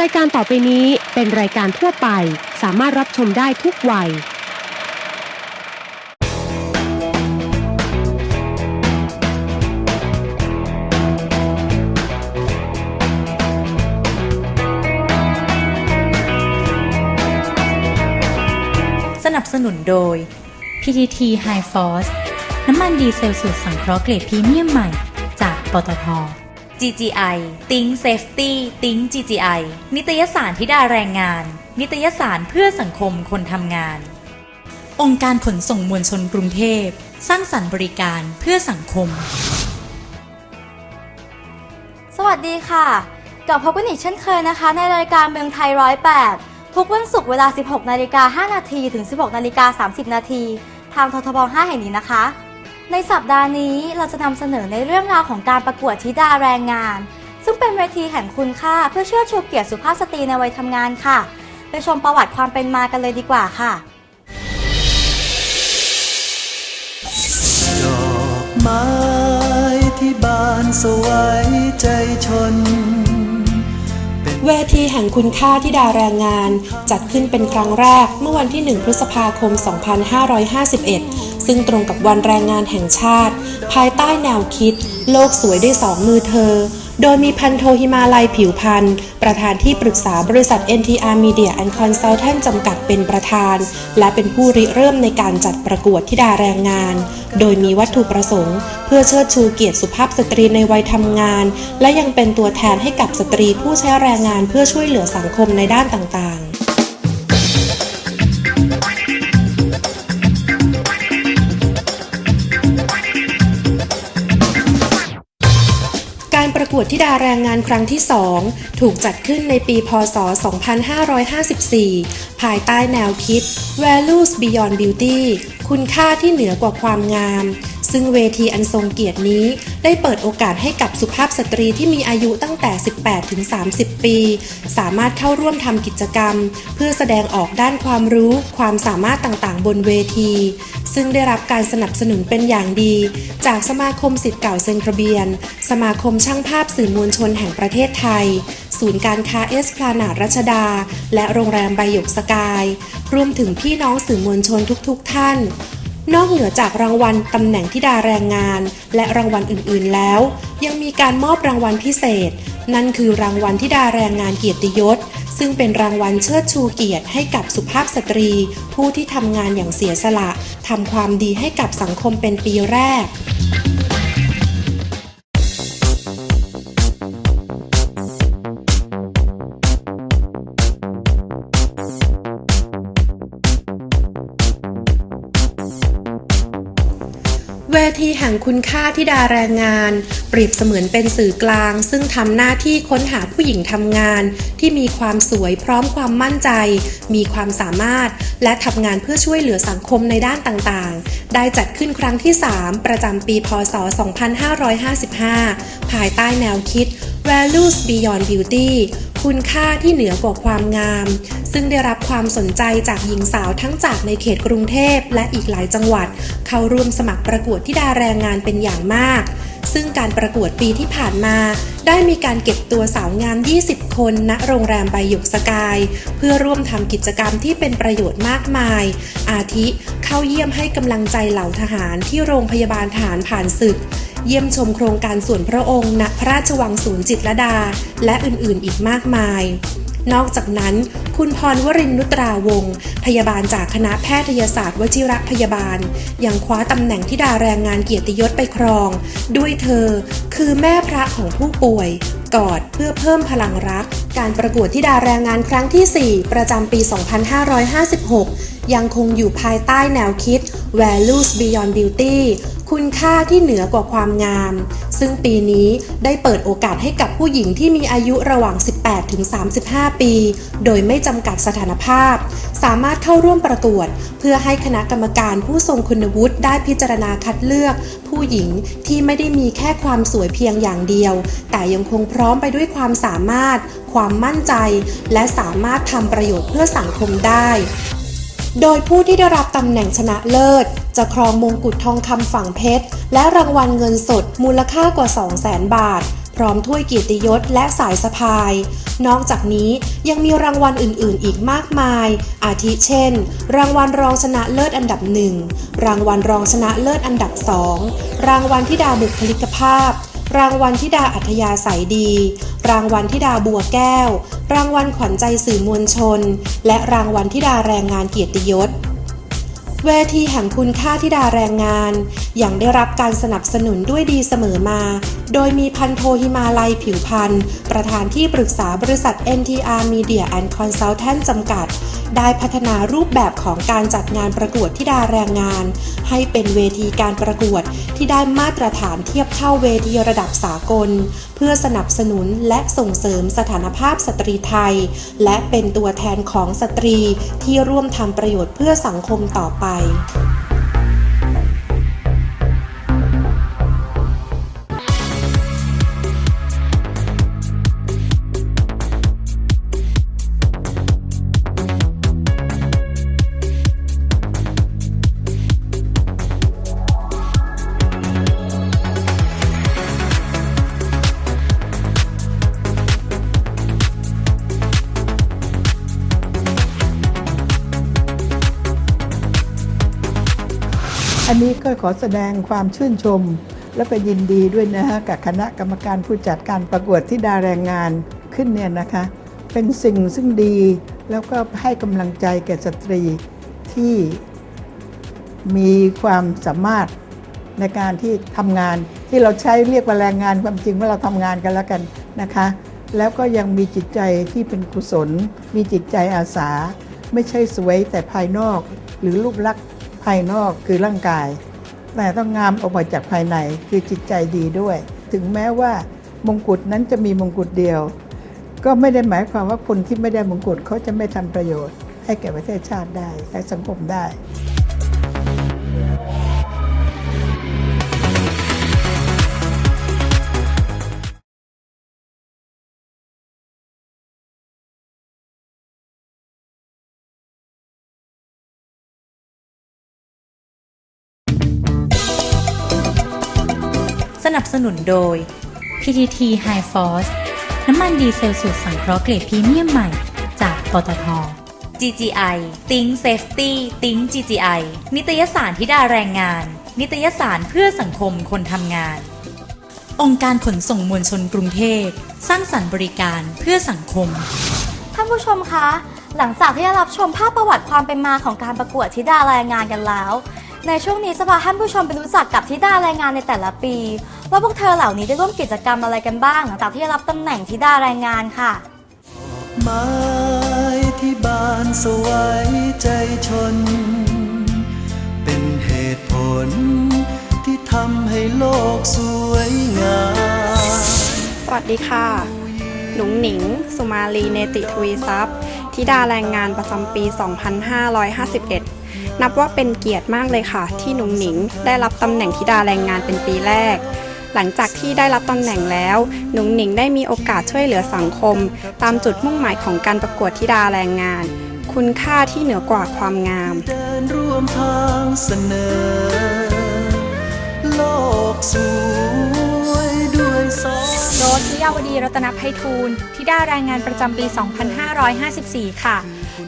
รายการต่อไปนี้เป็นรายการทั่วไป สามารถรับชมได้ทุกวัย สนับสนุนโดย PTT High Force น้ำมันดีเซลสูตรสังเคราะห์เกรดพรีเมียมใหม่จากปตท GGI Think Safety Think GGI นิตยสารธิดาแรงงาน นิตยสารเพื่อสังคมคนทำงาน องค์การขนส่งมวลชนกรุงเทพ สร้างสรรค์บริการเพื่อสังคม สวัสดีค่ะ กลับพบกันอีกเช่นเคยนะคะ ในรายการเมืองไทยร้อยแปดทุกวันศุกร์เวลา 16 นาฬิกา 5 นาที ถึง 16 นาฬิกา 30 นาที ทางททบ 5 แห่งนี้นะคะ ในสัปดาห์นี้เราจะนำเสนอในเรื่องราวของการประกวดธิดาแรงงาน ซึ่งเป็นเวทีแห่งคุณค่าเพื่อเชิดชูเกียรติสุภาพสตรีในวัยทำงานค่ะ ไปชมประวัติความเป็นมากันเลยดีกว่าค่ะดอกไม้ที่บานสวยใจชน เวทีแห่งคุณค่าที่ดาแรงงาน จัดขึ้นเป็นครั้งแรกเมื่อวันที่ 1 พฤษภาคม 2551 ซึ่งตรงกับวันแรงงานแห่งชาติ ภายใต้แนวคิด โลกสวยด้วยสองมือเธอ โดยมีพันโทฮิมาลัยผิวพันธ์ประธานที่ปรึกษาบริษัท NTR Media and Consultant จำกัดเป็นประธาน และเป็นผู้ริเริ่มในการจัดประกวดธิดาแรงงาน โดยมีวัตถุประสงค์ เพื่อเชิดชูเกียรติสุภาพสตรีในวัยทำงาน และยังเป็นตัวแทนให้กับสตรีผู้ใช้แรงงานเพื่อช่วยเหลือสังคมในด้านต่างๆการประกวดธิดาแรงงานครั้งที่ 2 ถูกจัดขึ้นในปี พศ 2554 ภายใต้แนวคิด Values Beyond Beauty คุณค่าที่เหนือกว่าความงาม ซึ่งเวทีอันทรงเกียรตินี้ ได้เปิดโอกาสให้กับสุภาพสตรีที่มีอายุตั้งแต่ 18 ถึง 30 ปี สามารถเข้าร่วมทำกิจกรรม เพื่อแสดงออกด้านความรู้ความสามารถต่างๆ บนเวที ซึ่งได้รับการสนับสนุนเป็นอย่างดี จากสมาคมสิทธิ์เก่าเซนทรเบียน สมาคมช่างภาพสื่อมวลชนแห่งประเทศไทยศูนย์การค้าเอสพลานาดรัชดา และโรงแรมใบหยกสกาย รวมถึงพี่น้องสื่อมวลชนทุกๆท่าน นอกเหนือจากรางวัลตำแหน่งธิดาแรงงาน และรางวัลอื่นๆแล้ว ยังมีการมอบรางวัลพิเศษ นั่นคือรางวัลธิดาแรงงานเกียรติยศ ซึ่งเป็นรางวัลเชิดชูเกียรติให้กับสุภาพสตรี ผู้ที่ทำงานอย่างเสียสละทำความดีให้กับสังคมเป็นปีแรก คุณค่าที่ดาแรงงาน เปรียบเสมือนเป็นสื่อกลาง ซึ่งทำหน้าที่ค้นหาผู้หญิงทำงาน ที่มีความสวยพร้อมความมั่นใจ มีความสามารถ และทำงานเพื่อช่วยเหลือสังคมในด้านต่างๆ ได้จัดขึ้นครั้งที่ 3 ประจำปี พศ 2555 ภายใต้แนวคิด Values Beyond Beauty คุณค่าที่เหนือกว่าความงาม ซึ่งได้รับความสนใจจากหญิงสาวทั้งจากในเขตกรุงเทพและอีกหลายจังหวัด เข้าร่วมสมัครประกวดที่ดาแรงงานเป็นอย่างมาก ซึ่งการประกวดปีที่ผ่านมา ได้มีการเก็บตัวสาวงาม 20 คน ณ โรงแรมใบหยกสกาย เพื่อร่วมทำกิจกรรมที่เป็นประโยชน์มากมาย อาทิ เข้าเยี่ยมให้กำลังใจเหล่าทหารที่โรงพยาบาลทหารผ่านศึก เยี่ยมชมโครงการส่วนพระองค์ ณ พระราชวังศูนย์จิตรลดา และอื่นๆ อีกมากมาย นอกจากนั้น คุณพรวรินทร์นุตราวงศ์พยาบาลจากคณะแพทยศาสตร์วชิระพยาบาล ยังคว้าตำแหน่งที่ดาแรงงานเกียรติยศไปครอง ด้วยเธอ คือแม่พระของผู้ป่วย กอดเพื่อเพิ่มพลังรัก การประกวดที่ดาแรงงานครั้งที่ 4 ประจำปี 2556 ยังคงอยู่ภายใต้แนวคิด Values Beyond Beauty คุณค่าที่เหนือกว่าความงาม ซึ่งปีนี้ได้เปิดโอกาสให้กับผู้หญิงที่มีอายุระหว่าง 18 ถึง 35 ปี โดยไม่จำกัดสถานภาพ สามารถเข้าร่วมประกวด เพื่อให้คณะกรรมการผู้ทรงคุณวุฒิได้พิจารณาคัดเลือก ผู้หญิงที่ไม่ได้มีแค่ความสวยเพียงอย่างเดียว แต่ยังคงพร้อมไปด้วยความสามารถ ความมั่นใจ และสามารถทำประโยชน์เพื่อสังคมได้ โดยผู้ที่ได้รับตำแหน่งชนะเลิศ จะครองมงกุฎทองคำฝังเพชร และรางวัลเงินสดมูลค่ากว่า 200,000 บาท พร้อมถ้วยเกียรติยศและสายสะพาย นอกจากนี้ยังมีรางวัลอื่นๆ อีกมากมาย อาทิเช่น รางวัลรองชนะเลิศอันดับหนึ่งรางวัลรองชนะเลิศอันดับสองรางวัลทิดาบุคลิกภาพ รางวัลทิดาอัธยาศัยดี รางวัลทิดาบัวแก้ว รางวัลขวัญใจสื่อมวลชน และรางวัลทิดาแรงงานเกียรติยศ เวทีแห่งคุณค่าธิดาแรงงานยังได้รับการสนับสนุนด้วยดีเสมอมา โดยมีพันโทหิมาลัยผิวพันธ์ประธานที่ปรึกษาบริษัท NTR Media and Consultant จำกัด ได้พัฒนารูปแบบของการจัดงานประกวดทิดาแรงงาน ให้เป็นเวทีการประกวดที่ได้มาตรฐานเทียบเท่าเวทีระดับสากล เพื่อสนับสนุนและส่งเสริมสถานภาพสตรีไทย และเป็นตัวแทนของสตรีที่ร่วมทำประโยชน์เพื่อสังคมต่อไป อันนี้ก็ขอแสดงความชื่นชม และก็ยินดีด้วยนะฮะกับคณะกรรมการผู้จัดการประกวดที่ดาแรงงานขึ้นเนี่ยนะคะ เป็นสิ่งซึ่งดี แล้วก็ให้กำลังใจแก่สตรีที่มีความสามารถในการที่ทำงานที่เราใช้เรียกว่าแรงงานความจริงว่าเราทำงานกันแล้วกันนะคะ แล้วก็ยังมีจิตใจที่เป็นกุศล มีจิตใจอาสา ไม่ใช่สวยแต่ภายนอก หรือรูปลักษณ์ ภายนอกคือร่างกาย แต่ต้องงามออกมาจากภายในคือจิตใจดีด้วย ถึงแม้ว่ามงกุฎนั้นจะมีมงกุฎเดียว ก็ไม่ได้หมายความว่าคนที่ไม่ได้มงกุฎเขาจะไม่ทำประโยชน์ ให้แก่ประเทศชาติได้และสังคมได้ สนุนโดย PTT High Force น้ำมันดีเซลสูตรสังเคราะห์เกรดพรีเมียมใหม่ จากปตท GGI Think Safety Think GGI นิตยสารทิดาแรงงาน นิตยสารเพื่อสังคมคนทำงาน องค์การขนส่งมวลชนกรุงเทพ สร้างสรรค์บริการเพื่อสังคม ท่านผู้ชมคะ หลังจากที่ได้รับชมภาพประวัติความเป็นมาของการประกวดธิดาแรงงานกันแล้ว ในช่วงนี้จะพาท่านผู้ชมไปรู้จักกับธิดาแรงงานในแต่ละปี ว่าพวกเธอเหล่านี้ได้ร่วมกิจกรรมอะไรกันบ้าง หลังจากที่ได้รับตำแหน่งธิดาแรงงานค่ะ ไม้ที่บานสวยใจชน เป็นเหตุผล ที่ทำให้โลกสวยงามสวัสดีค่ะ หนุงหนิง สุมาลี เนติทวีทรัพย์ ธิดาแรงงานประจำปี 2551 นับว่าเป็นเกียรติมากเลยค่ะ ที่หนุงหนิงได้รับตำแหน่งธิดาแรงงานเป็นปีแรก หลังจากที่ได้รับตำแหน่งแล้ว หนุงหนิงได้มีโอกาสช่วยเหลือสังคม ตามจุดมุ่งหมายของการประกวดธิดาแรงงาน คุณค่าที่เหนือกว่าความงามเดินร่วมทางเสนอโลกสวยด้วยสองโรสยาวดีรัตนภัยทูลธิดาแรงงานประจำปี 2554 ค่ะ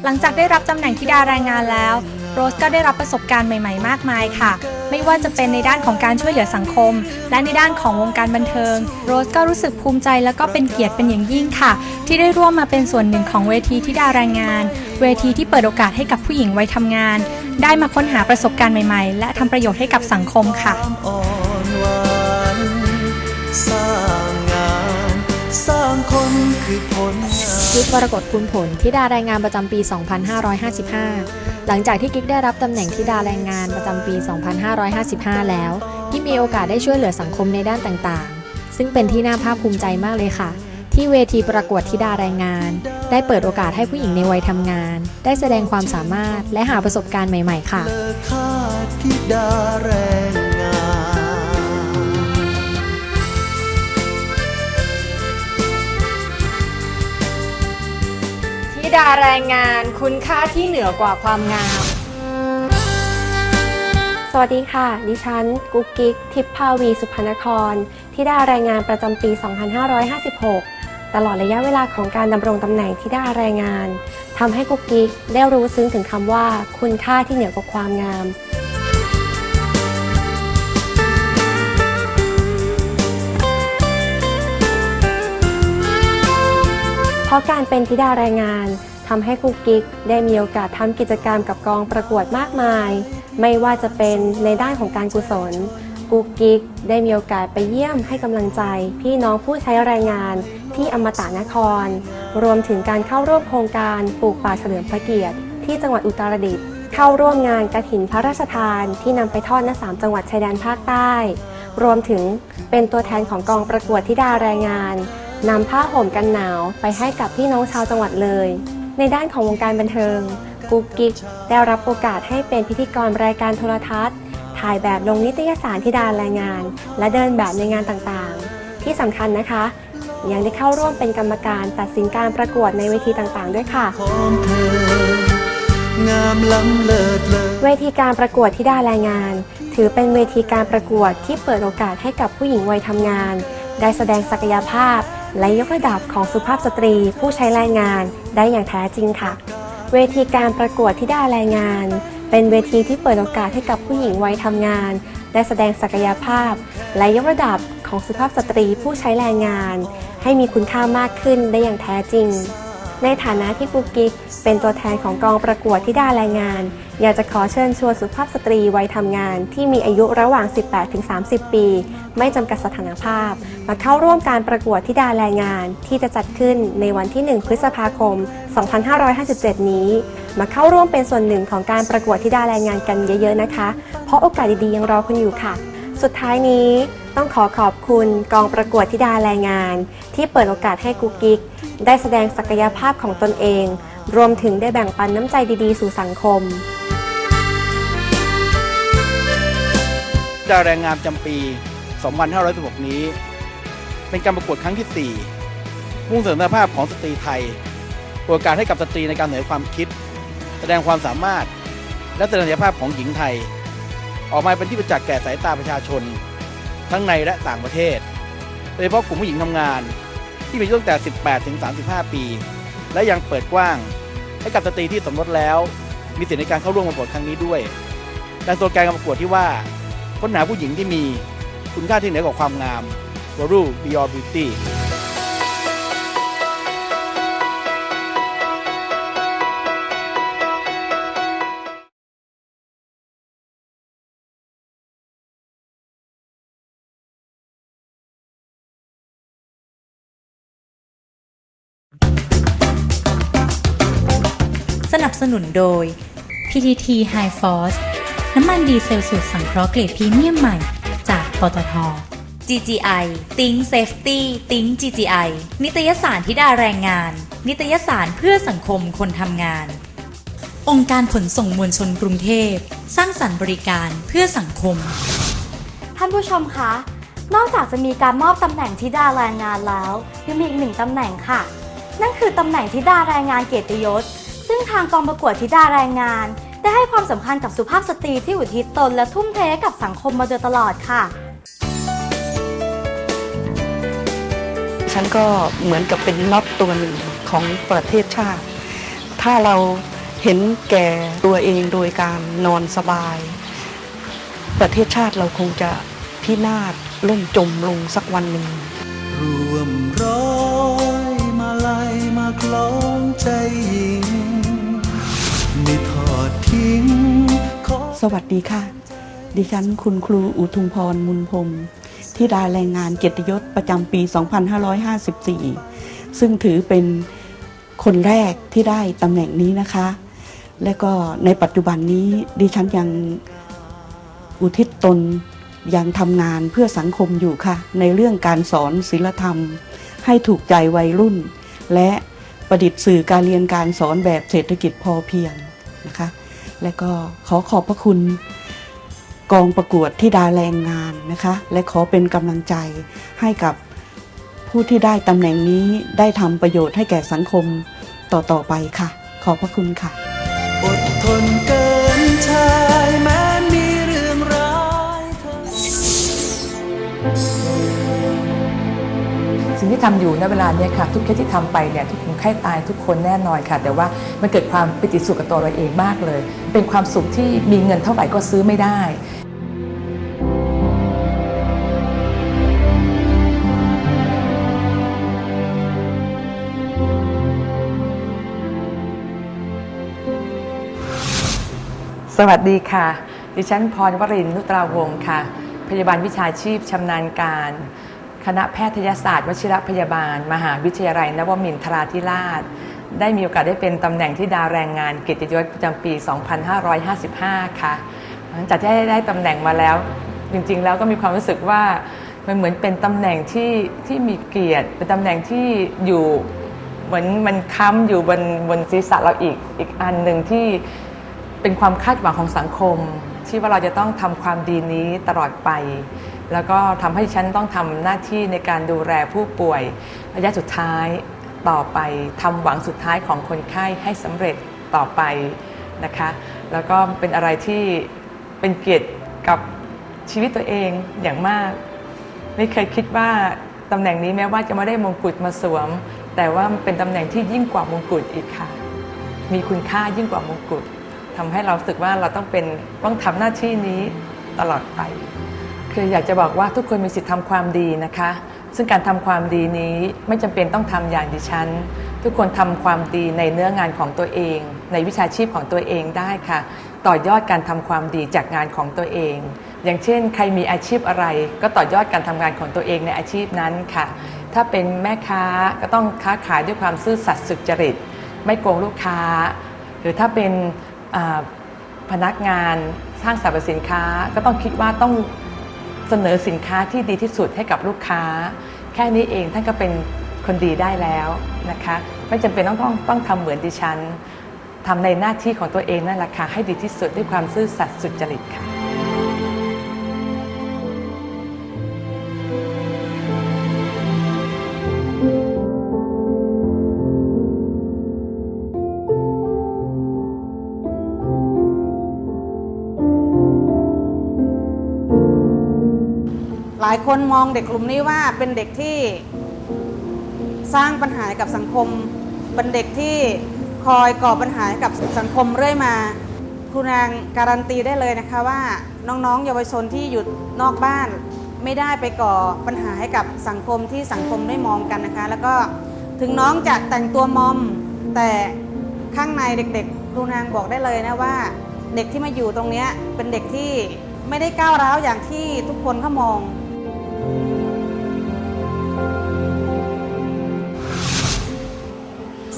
หลังจากได้รับตำแหน่งธิดาแรงงานแล้ว โรสก็ได้รับประสบการณ์ใหม่ๆ มากมายค่ะ ไม่ว่าจะเป็นในด้านของการช่วยเหลือสังคม และในด้านของวงการบันเทิง โรสก็รู้สึกภูมิใจและก็เป็นเกียรติเป็นอย่างยิ่งค่ะ ที่ได้ร่วมมาเป็นส่วนหนึ่งของเวทีธิดาแรงงาน เวทีที่เปิดโอกาสให้กับผู้หญิงวัยทำงาน ได้มาค้นหาประสบการณ์ใหม่ๆ และทำประโยชน์ให้กับสังคมค่ะ คนคือผลงานกิ๊กวรกฎคุณผลธิดาแรงงานประจำปี 2555 หลังจากที่กิ๊กได้รับตำแหน่งธิดาแรงงานประจำปี 2555 แล้ว ที่มีโอกาสได้ช่วยเหลือสังคมในด้านต่างๆ ซึ่งเป็นที่น่าภาคภูมิใจมากเลยค่ะ ที่เวทีประกวดธิดาแรงงาน ได้เปิดโอกาสให้ผู้หญิงในวัยทำงาน ได้แสดงความสามารถและหาประสบการณ์ใหม่ ๆ ค่ะ ดาแรงงานธิดาแรงงานคุณค่าที่เหนือกว่าความงาม สวัสดีค่ะ ดิฉันกุ๊กกิ๊กทิพย์ภาวี สุพรรณครทิดาแรงงานประจำปี 2556 ตลอดระยะเวลาของการดำรงตำแหน่งทิดาแรงงานทำให้กุ๊กกิ๊กได้รู้ซึ้งถึงคำว่า คุณค่าที่เหนือกว่าความงามะการเป็นธิดาแรงงานทำให้กุ๊กกิ๊กได้มีโอกาสทำกิจกรรมกับกองประกวดมากมาย ไม่ว่าจะเป็นในด้านของการกุศลกุ๊กกิ๊กได้มีโอกาสไปเยี่ยมให้กำลังใจ พี่น้องผู้ใช้แรงงานที่อมตะนคร รวมถึงการเข้าร่วมโครงการปลูกป่าเฉลิมพระเกียรติ ที่จังหวัดอุตรดิตถ์เข้าร่วมงานกระถินพระราชทานที่นำไปทอดณสามจังหวัดชายแดนภาคใต้ รวมถึงเป็นตัวแทนของกองประกวดธิดาแรงงาน นำผ้าห่มกันหนาวไปให้กับพี่น้องชาวจังหวัดเลย ในด้านของวงการบันเทิงกุ๊กกิ๊กได้รับโอกาสให้เป็นพิธีกรรายการโทรทัศน์ ถ่ายแบบลงนิตยสารธิดาแรงงาน และเดินแบบในงานต่างๆ ที่สำคัญนะคะ ยังได้เข้าร่วมเป็นกรรมการตัดสินการประกวดในเวทีต่างๆ ด้วยค่ะของเธองามล้ำเลิศเลอเวทีการประกวดที่ได้แรงงาน ถือเป็นเวทีการประกวดที่เปิดโอกาสให้กับผู้หญิงวัยทำงาน ได้แสดงศักยภาพ และยกระดับของสุภาพสตรีผู้ใช้แรงงานได้อย่างแท้จริงค่ะ เวทีการประกวดที่ได้แรงงาน เป็นเวทีที่เปิดโอกาสให้กับผู้หญิงวัยทำงาน ได้แสดงศักยภาพ และยกระดับของสุภาพสตรีผู้ใช้แรงงาน ให้มีคุณค่ามากขึ้นได้อย่างแท้จริง ในฐานะที่กุ๊กกิ๊กเป็นตัวแทนของกองประกวดที่ได้แรงงาน อยากจะขอเชิญชวนสุภาพสตรีวัยทำงานที่มีอายุระหว่าง 18-30 ปี ไม่จำกัดสถานภาพ มาเข้าร่วมการประกวดที่ดาแรงงานที่จะจัดขึ้นในวันที่ 1 พฤษภาคม 2557 นี้ มาเข้าร่วมเป็นส่วนหนึ่งของการประกวดที่ดาแรงงานกันเยอะ ๆ นะคะ เพราะโอกาสดีๆยังรอคุณอยู่ค่ะ สุดท้ายนี้ต้องขอขอบคุณกองประกวดธิดาแรงงาน ที่เปิดโอกาสให้กุ๊กกิ๊กได้แสดงศักยภาพของตนเอง รวมถึงได้แบ่งปันน้ำใจดีๆ สู่สังคม ดาแรงงานจำปี 2516 นี้ เป็นการประกวดครั้งที่ 4 มุ่งเสริมศักยภาพของสตรีไทยเปิดโอกาสให้กับสตรีในการเหนือความคิด แสดงความสามารถ และแสดงศักยภาพของหญิงไทย ออกมาเป็นที่ประจักษ์แก่สายตาประชาชน ทั้งในและต่างประเทศ โดยเฉพาะกลุ่มผู้หญิงทำงาน ที่มีอายุตั้งแต่ 18 ถึง 35 ปี และยังเปิดกว้าง ให้กับสตรีที่สมรสแล้ว มีสิทธิในการเข้าร่วมประกวดครั้งนี้ด้วยดังตัวแกนการประกวดที่ว่า ค้นหาผู้หญิงที่มีคุณค่าที่เหนือกว่าความงาม Value Beyond Beauty สนับสนุนโดย PTT High Force น้ำมันดีเซลสูตรสังเคราะห์เกรดพรีเมียมใหม่ จากปตท GGI Think Safety Think GGI นิตยสารธิดาแรงงาน นิตยสารเพื่อสังคมคนทำงาน องค์การขนส่งมวลชนกรุงเทพ สร้างสรรค์บริการเพื่อสังคม ท่านผู้ชมคะ นอกจากจะมีการมอบตำแหน่งธิดาแรงงานแล้ว ยังมีอีกหนึ่งตำแหน่งค่ะ นั่นคือตำแหน่งธิดาแรงงานเกียรติยศ ซึ่งทางกองประกวดธิดาแรงงาน ได้ให้ความสำคัญกับสุภาพสตรีที่อุทิศตนและทุ่มเทให้กับสังคมมาโดยตลอดค่ะ ฉันก็เหมือนกับเป็นน็อตตัวหนึ่งของประเทศชาติ ถ้าเราเห็นแก่ตัวเองโดยการนอนสบาย ประเทศชาติเราคงจะพินาศล่มจมลงสักวันหนึ่งรวมร้อย สวัสดีค่ะ ดิฉันคุณครูอุทุมพรมุนพรมที่ดาแรงงานเกียรติยศประจำปี 2554 ซึ่งถือเป็นคนแรกที่ได้ตำแหน่งนี้นะคะ และก็ในปัจจุบันนี้ดิฉันยังอุทิศตนยังทำงานเพื่อสังคมอยู่ค่ะ ในเรื่องการสอนศิลธรรม ให้ถูกใจวัยรุ่น และประดิษฐ์สื่อการเรียนการสอนแบบเศรษฐกิจพอเพียงนะคะ และก็ขอขอบพระคุณกองประกวดที่ดาแรงงานนะคะ และขอเป็นกำลังใจให้กับผู้ที่ได้ตำแหน่งนี้ได้ทำประโยชน์ให้แก่สังคมต่อ ๆ ไปค่ะ ขอบพระคุณค่ะอดทนเกินชายแม้มีเรื่องร้ายเธอที่ทำอยู่ณเวลาเนี้ค่ะ ทุกเคสที่ทำไปเนี่ยทุกคนไข้ตายทุก คนแน่นอนค่ะ แต่ว่ามันเกิดความปิติสุขกับตัวเราเองมากเลย เป็นความสุขที่มีเงินเท่าไหร่ก็ซื้อไม่ได้สวัสดีค่ะ ดิฉันพรวรินทร์นุตราวงศ์ค่ะ พยาบาลวิชาชีพชำนาญการ คณะแพทยศาสตร์ วชิรพยาบาล มหาวิทยาลัยนวมินทราธิราช ได้มีโอกาสได้เป็นตำแหน่งที่ดาแรงงานกียรติยศประจำปี 2555 ค่ะ หลังจากที่ได้ตำแหน่งมาแล้ว จริงๆ แล้วก็มีความรู้สึกว่ามันเหมือนเป็นตำแหน่งที่ที่มีเกียรติ เป็นตำแหน่งที่อยู่เหมือนมันค้ำอยู่บนบนศีรษะเราอีกอีกอันหนึ่งที่เป็นความคาดหวังของสังคม ที่ว่าเราจะต้องทำความดีนี้ตลอดไป แล้วก็ทำให้ฉันต้องทำหน้าที่ในการดูแลผู้ป่วยระยะสุดท้าย ต่อไปทำหวังสุดท้ายของคนไข้ให้สำเร็จต่อไปนะคะ แล้วก็เป็นอะไรที่เป็นเกียรติกับชีวิตตัวเองอย่างมาก ไม่เคยคิดว่าตำแหน่งนี้แม้ว่าจะไม่ได้มงกุฎมาสวม แต่ว่ามันเป็นตำแหน่งที่ยิ่งกว่ามงกุฎอีกค่ะ มีคุณค่ายิ่งกว่ามงกุฎทำให้เราสึกว่าเราต้องเป็นต้องทำหน้าที่นี้ตลอดไป คืออยากจะบอกว่าทุกคนมีสิทธิ์ทำความดีนะคะ ซึ่งการทำความดีนี้ไม่จำเป็นต้องทำอย่างดิฉัน ทุกคนทำความดีในเนื้องานของตัวเอง ในวิชาชีพของตัวเองได้ค่ะ ต่อยอดการทำความดีจากงานของตัวเอง อย่างเช่น ใครมีอาชีพอะไร ก็ต่อยอดการทำงานของตัวเองในอาชีพนั้นค่ะ ถ้าเป็นแม่ค้าก็ต้องค้าขายด้วยความซื่อสัตย์สุจริต ไม่โกงลูกค้า หรือถ้าเป็นพนักงานสร้างสรรพสินค้าก็ต้องคิดว่าต้อง เสนอสินค้าที่ดีที่สุดให้กับลูกค้า แค่นี้เองท่านก็เป็นคนดีได้แล้วนะคะไม่จำเป็นต้องต้องต้องทำเหมือนดิฉันทำในหน้าที่ของตัวเองนั่นแหละค่ะให้ดีที่สุดด้วยความซื่อสัตย์สุจริตค่ะ คนมองเด็กกลุ่มนี้ว่าเป็นเด็กที่สร้างปัญหาหกับสังคม เป็นเด็กที่คอยก่อปัญหาหกับสังคมเรื่อยมาครูนางการันตีได้เลยนะคะว่าน้องๆ เยาวชนที่อยู่นอกบ้าน ไม่ได้ไปก่อปัญหาให้กับสังคมที่สังคมได้มองกันนะคะ แล้วก็ถึงน้องจะแต่งตัวมอม แต่ข้างในเด็กๆครูนางบอกได้เลยนะว่า เด็กที่มาอยู่ตรงนี้เป็นเด็กที่ไม่ได้ก้าวร้าวอย่างที่ทุกคนเขามอง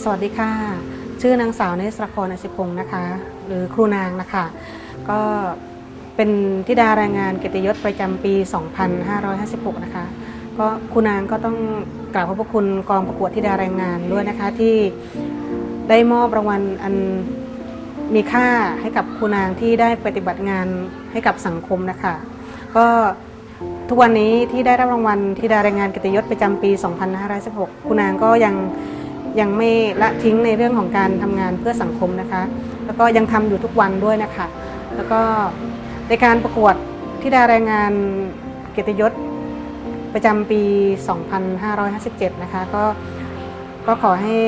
สวัสดีค่ะ ชื่อนางสาวเนสรพรอสิพงศ์นะคะ หรือครูนางนะคะ ก็เป็นธิดาแรงงานเกียรติยศประจำปี 2556 นะคะ ก็ครูนางก็ต้องกราบขอบพระคุณกองประกวดธิดาแรงงานด้วยนะคะที่ได้มอบรางวัลอันมีค่าให้กับครูนางที่ได้ปฏิบัติงานให้กับสังคมนะคะ ก็ทุกวันนี้ที่ได้รับรางวัลธิดาแรงงานกียรติยศประจำปี 2516ครูนางก็ยัง ยังไม่ละทิ้งในเรื่องของการทำงานเพื่อสังคมนะคะ แล้วก็ยังทำอยู่ทุกวันด้วยนะคะ แล้วก็ในการประกวดที่ดาแรงงานเกียรติยศประจำปี 2557 นะคะ ก็ก็ขอให้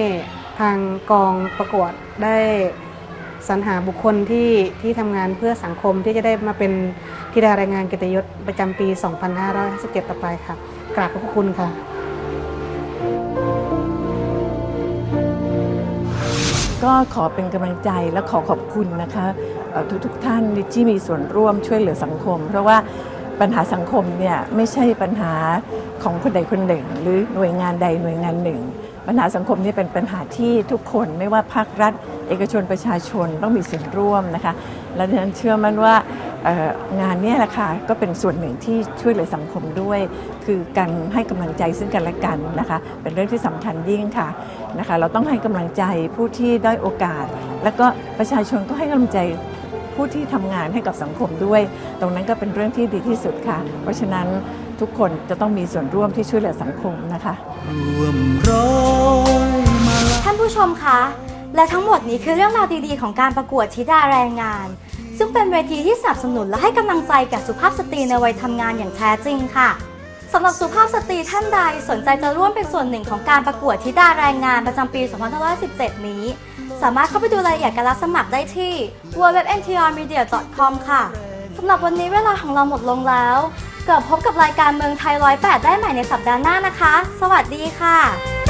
ทางกองประกวดได้สรรหาบุคคลที่ที่ทำงานเพื่อสังคมที่จะได้มาเป็นธิดาแรงงานเกียรติยศประจำปี 2557 ต่อไปค่ะ กราบขอบคุณค่ะ ก็ขอเป็นกำลังใจและขอขอบคุณนะคะทุกทุกท่านที่มีส่วนร่วมช่วยเหลือสังคม เพราะว่าปัญหาสังคมเนี่ยไม่ใช่ปัญหาของคนใดคนหนึ่ง หรือหน่วยงานใดหน่วยงานหนึ่ง ปัญหาสังคมนี่เป็นปัญหาที่ทุกคนไม่ว่าภาครัฐ เอกชนประชาชนต้องมีส่วนร่วมนะคะ และดิฉันเชื่อมั่นว่า งานนี้แหละค่ะก็เป็นส่วนหนึ่งที่ช่วยเหลือสังคมด้วย คือการให้กำลังใจซึ่งกันและกันนะคะ เป็นเรื่องที่สำคัญยิ่งค่ะนะคะ เราต้องให้กำลังใจผู้ที่ได้อยโอกาส แล้วก็ประชาชนก็ให้กำลังใจผู้ที่ทำงานให้กับสังคมด้วย ตรงนั้นก็เป็นเรื่องที่ดีที่สุดค่ะ เพราะฉะนั้นทุกคนจะต้องมีส่วนร่วมที่ช่วยเหลือสังคมนะคะท่านผู้ชมคะและทั้งหมดนี้คือเรื่องราวดีๆ ของการประกวดธิดาแรงงาน ซึ่งเป็นเวทีที่สนับสนุนและให้กำลังใจแก่สุภาพสตรีในวัยทำงานอย่างแท้จริงค่ะสำหรับสุภาพสตรีท่านใดสนใจจะร่วมเป็นส่วนหนึ่งของการประกวดธิดาแรงงานประจำปี 2517 นี้ สามารถเข้าไปดูรายละเอียดการรับสมัครได้ที่ www.ntrmedia.com ค่ะสำหรับวันนี้เวลาของเราหมดลงแล้วเกิดพบกับรายการเมืองไทย108ได้ใหม่ในสัปดาห์หน้านะคะ สวัสดีค่ะ